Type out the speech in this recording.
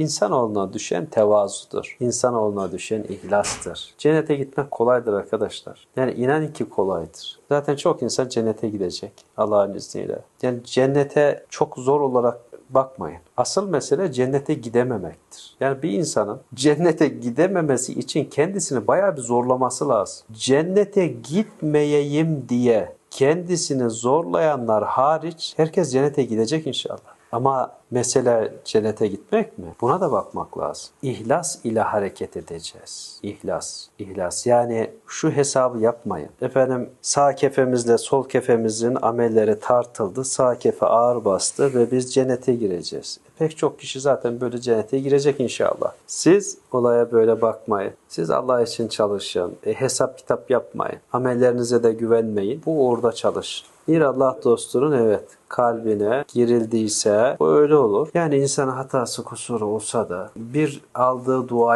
İnsanoğluna düşen tevazudur. İnsanoğluna düşen ihlastır. Cennete gitmek kolaydır arkadaşlar. Yani inanın ki kolaydır. Zaten çok insan cennete gidecek Allah'ın izniyle. Yani cennete çok zor olarak bakmayın. Asıl mesele cennete gidememektir. Yani bir insanın cennete gidememesi için kendisini bayağı bir zorlaması lazım. Cennete gitmeyeyim diye kendisini zorlayanlar hariç herkes cennete gidecek inşallah. Ama mesele cennete gitmek mi? Buna da bakmak lazım. İhlas ile hareket edeceğiz. İhlas, ihlas. Yani şu hesabı yapmayın. Efendim sağ kefemizle sol kefemizin amelleri tartıldı. Sağ kefe ağır bastı ve biz cennete gireceğiz. E, Pek çok kişi zaten böyle cennete girecek inşallah. Siz olaya böyle bakmayın. Siz Allah için çalışın. E, hesap kitap yapmayın. Amellerinize de güvenmeyin. Bu orada çalışın. Bir Allah dostunun evet kalbine girildiyse o öyle olur. Yani insan hatası kusuru olsa da bir aldığı dua